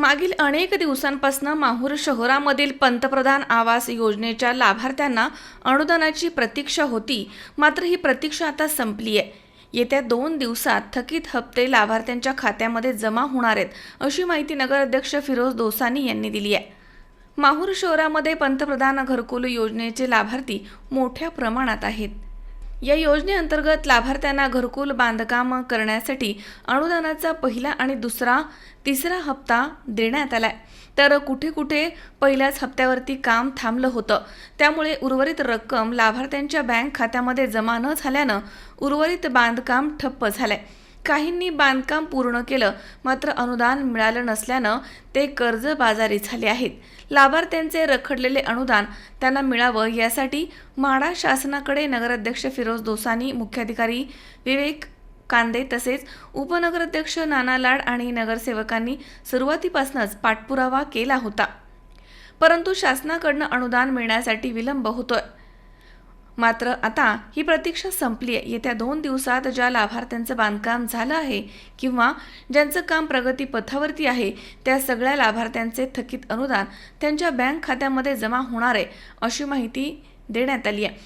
मागील अनेक दिवसांपासून माहूर शहरामधील पंतप्रधान आवास योजनेच्या लाभार्थ्यांना अनुदानाची प्रतीक्षा होती. मात्र ही प्रतीक्षा आता संपली आहे. येत्या दोन दिवसात थकीत हप्ते लाभार्थ्यांच्या खात्यामध्ये जमा होणार आहेत अशी माहिती नगराध्यक्ष फिरोज दोसानी यांनी दिली आहे. माहूर शहरामध्ये पंतप्रधान घरकुल योजनेचे लाभार्थी मोठ्या प्रमाणात आहेत. या योजनेअंतर्गत लाभार्थ्यांना घरकुल बांधकाम करण्यासाठी अनुदानाचा पहिला आणि दुसरा तिसरा हप्ता देण्यात आलाय. तर कुठे कुठे पहिल्याच हप्त्यावरती काम थांबलं होतं. त्यामुळे उर्वरित रक्कम लाभार्थ्यांच्या बँक खात्यामध्ये जमा न झाल्यानं उर्वरित बांधकाम ठप्प झालंय. काहींनी बांधकाम पूर्ण केलं मात्र अनुदान मिळालं नसल्यानं ते कर्जबाजारी झाले आहेत. लाभार्थ्यांचे रखडलेले अनुदान त्यांना मिळावं यासाठी म्हाडा शासनाकडे नगराध्यक्ष फिरोज दोसानी मुख्याधिकारी विवेक कांदे तसेच उपनगराध्यक्ष नाना लाड आणि नगरसेवकांनी सुरुवातीपासूनच पाठपुरावा केला होता. परंतु शासनाकडनं अनुदान मिळण्यासाठी विलंब होतोय. मात्र आता ही प्रतीक्षा संपली आहे येत्या दोन दिवसात ज्या लाभार्थ्यांचं बांधकाम झालं आहे किंवा ज्यांचं काम प्रगती पथावरती आहे त्या सगळ्या लाभार्थ्यांचे थकीत अनुदान त्यांच्या बँक खात्यामध्ये जमा होणार आहे अशी माहिती देण्यात आली आहे.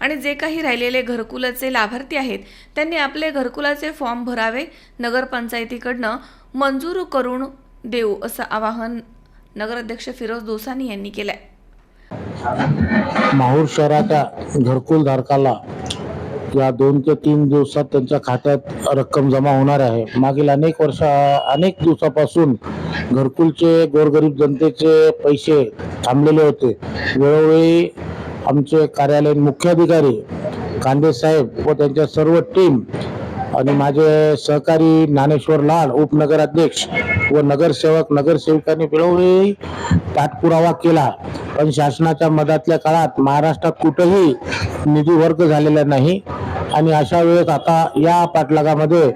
आणि जे काही राहिलेले घरकुलाचे लाभार्थी आहेत त्यांनी आपले घरकुलाचे फॉर्म भरावे नगरपंचायतीकडनं मंजूर करून देऊ असं आवाहन नगराध्यक्ष फिरोज दोसानी यांनी केलं आहे माहूर शहराच्या घरकुल धारकाला या दोन ते तीन दिवसात त्यांच्या खात्यात रक्कम जमा होणार आहे. मागील अनेक वर्ष अनेक दिवसापासून घरकुलचे गोरगरीब जनतेचे पैसे थांबलेले होते. वेळोवेळी आमचे कार्यालयीन मुख्याधिकारी कांदे साहेब व त्यांच्या सर्व टीम आणि माझे सहकारी ज्ञानेश्वर लाड उपनगराध्यक्ष व नगरसेवक नगरसेवकांनी वेळोवेळी पाठपुरावा केला. पण शासनाच्या मधातल्या काळात महाराष्ट्रात कुठेही निधी वर्ग झालेला नाही. आणि अशा वेळेस आता या पाठलागामध्ये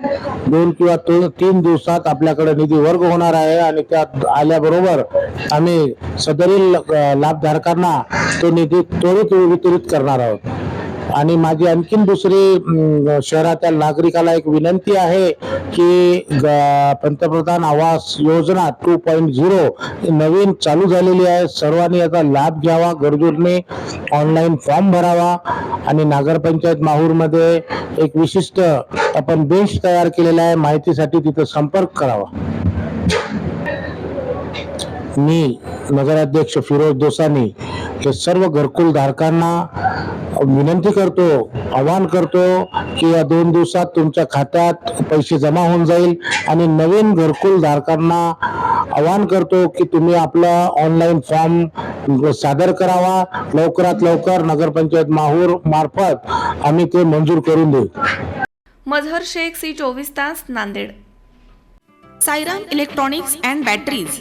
दोन किंवा तीन दिवसात आपल्याकडे निधी वर्ग होणार आहे आणि त्यात आल्याबरोबर आम्ही सदरील लाभधारकांना तो निधी त्वरित वितरित करणार आहोत. आणि माझी आणखीन दुसरी अं, शहरातील नागरिकाला एक विनंती आहे की पंतप्रधान Awas Yojana two point zero नवीन चालू झालेली आहे. सर्वांनी याचा लाभ घ्यावा गरजूंनी ऑनलाईन फॉर्म भरावा आणि नागरपंचायत माहूरमध्ये एक विशिष्ट आपण बेंच तयार केलेला आहे. माहितीसाठी तिथं संपर्क करावा. मी नगराध्यक्ष फिरोज दोसानी हे सर्व घरकुल धारकांना विनंती करतो आवाहन करतो की या दोन दिवसात तुमच्या खात्यात पैसे जमा होऊन जाईल आणि नवीन घरकुल धारकांना आवाहन करतो की तुम्ही आपला ऑनलाईन फॉर्म सादर करावा. लवकरात लवकर नगरपंचायत माहूर मार्फत आम्ही ते मंजूर करून देऊ. मझहर शेख सी चोवीस तास Nanded. Sairam electronics and batteries.